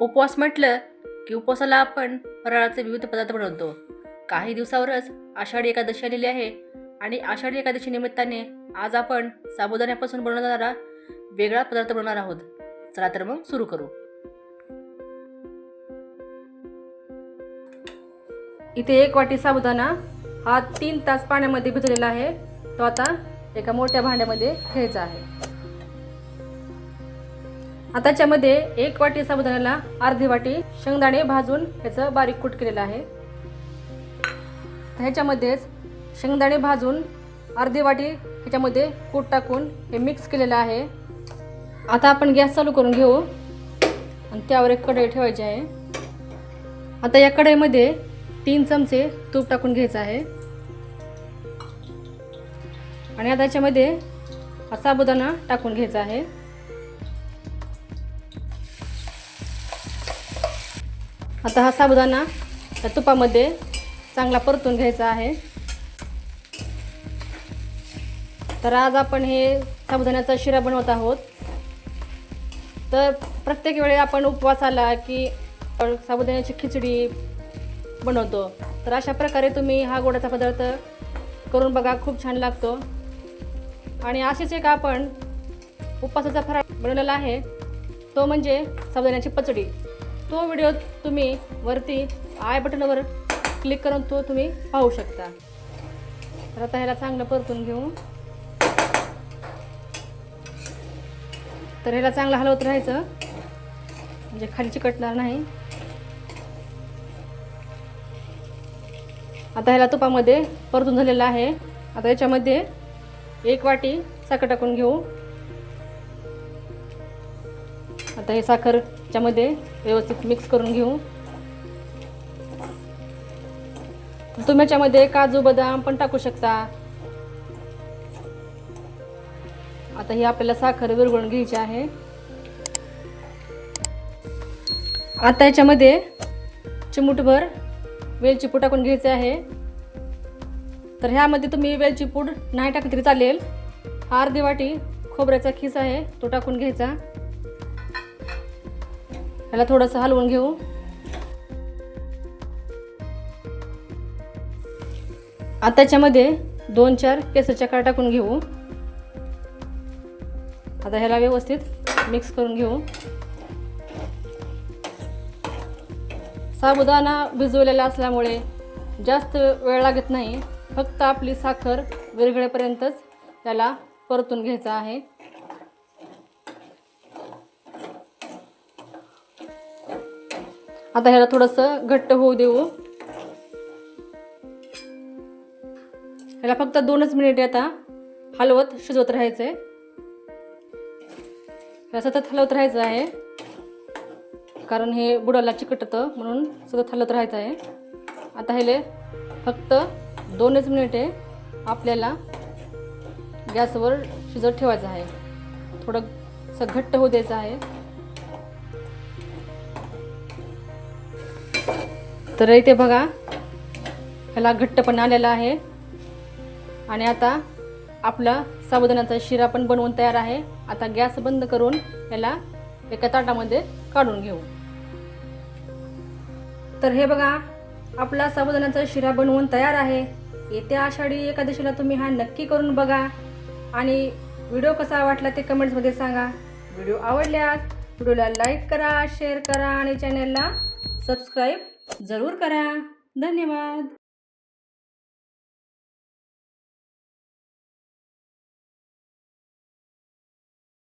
उपवास म्हटलं की उपवासाला आपण फराळाचे विविध पदार्थ बनवतो. काही दिवसावरच आषाढी एकादशी आलेली आहे आणि आषाढी एकादशी निमित्ताने आज आपण साबुदाण्यापासून बनवला जाणारा वेगळा पदार्थ बनवणार आहोत. चला तर मग सुरू करू. इथे एक वाटी साबुदाणा हा तीन तास पाण्यामध्ये भिजलेला आहे. तो आता एका मोठ्या भांड्यामध्ये घ्यायचा आहे. आता त्याच्यामध्ये एक वाटी साबुदाण्याला अर्धी वाटी शेंगदाणे भाजून ह्याचं बारीक कूट केलेलं आहे. ह्याच्यामध्येच शेंगदाणे भाजून अर्धी वाटी ह्याच्यामध्ये कूट टाकून हे मिक्स केलेलं आहे. आता आपण गॅस चालू करून घेऊ. आणि त्यावर एक कढई ठेवायची आहे. आता या कढईमध्ये तीन चमचे तूप टाकून घ्यायचं आहे. आणि आता याच्यामध्ये साबुदाणा टाकून घ्यायचा आहे. आता हा साबुदाणा त्या तुपामध्ये चांगला परतून घ्यायचा आहे. तर आज आपण हे साबुदाण्याचा शिरा बनवत आहोत. तर प्रत्येक वेळी आपण उपवास आला की आपण साबुदाण्याची खिचडी बनवतो. तर अशा प्रकारे तुम्ही हा गोडाचा पदार्थ करून बघा खूप छान लागतो. आणि असेच एक आपण उपवासाचा फराळ बनवलेला आहे. तो म्हणजे साबुदाण्याची पचडी. तो व्हिडिओ तुम्ही वरती आय बटनवर क्लिक करून तो तुम्ही पाहू शकता. तर आता ह्याला चांगलं परतून घेऊ. तर ह्याला चांगलं हलवत राहायचं. म्हणजे खाली चिकटणार नाही. आता ह्याला तुपामध्ये परतून झालेलं आहे. आता याच्यामध्ये एक वाटी साखर टाकून घेऊ. आता हे साखरच्यामध्ये व्यवस्थित मिक्स करून घेऊ. तुम्ही याच्यामध्ये काजू बदाम पण टाकू शकता. आता ही आपल्याला साखर विरघळून घ्यायची आहे. आता याच्यामध्ये चिमूटभर वेलची पूड टाकून घ्यायचे आहे. तर ह्यामध्ये तुम्ही वेलची पूड नाही टाकली तरी चालेल. अर्धी वाटी खोबऱ्याचा खिस आहे तो टाकून घ्यायचा. ह्याला थोडंसं हलवून घेऊ. आता याच्यामध्ये दोन चार केसरच्या काळ टाकून घेऊ. आता ह्याला व्यवस्थित मिक्स करून घेऊ. साबुदाणा भिजवलेला असल्यामुळे जास्त वेळ लागत नाही. फक्त आपली साखर विरघळेपर्यंतच त्याला परतून घ्यायचं आहे. आता ह्याला थोडंसं घट्ट होऊ देऊ. ह्याला फक्त दोनच मिनिटे आता हलवत शिजवत राहायचं आहे ह्याला सतत हलवत राहायचं आहे. कारण हे बुडाला चिकटतं म्हणून सतत हलवत राहायचं आहे. आता ह्याले फक्त दोनच मिनिटे आपल्याला गॅसवर शिजत ठेवायचं आहे. थोडं असं घट्ट होऊ द्यायचं आहे. तर इथे बघा ह्याला घट्टपणा आलेला आहे. आणि आता आपला साबुदाण्याचा शिरा पण बनवून तयार आहे. आता गॅस बंद करून याला एका ताटामध्ये काढून घेऊ. तर हे बघा आपला साबुदाण्याचा शिरा बनवून तयार आहे. येत्या आषाढी एकादशीला तुम्ही हा नक्की करून बघा. आणि व्हिडिओ कसा वाटला ते कमेंट्समध्ये सांगा. व्हिडिओ आवडल्यास व्हिडिओला लाईक करा शेअर करा आणि चॅनलला सबस्क्राईब जरूर करा. धन्यवाद.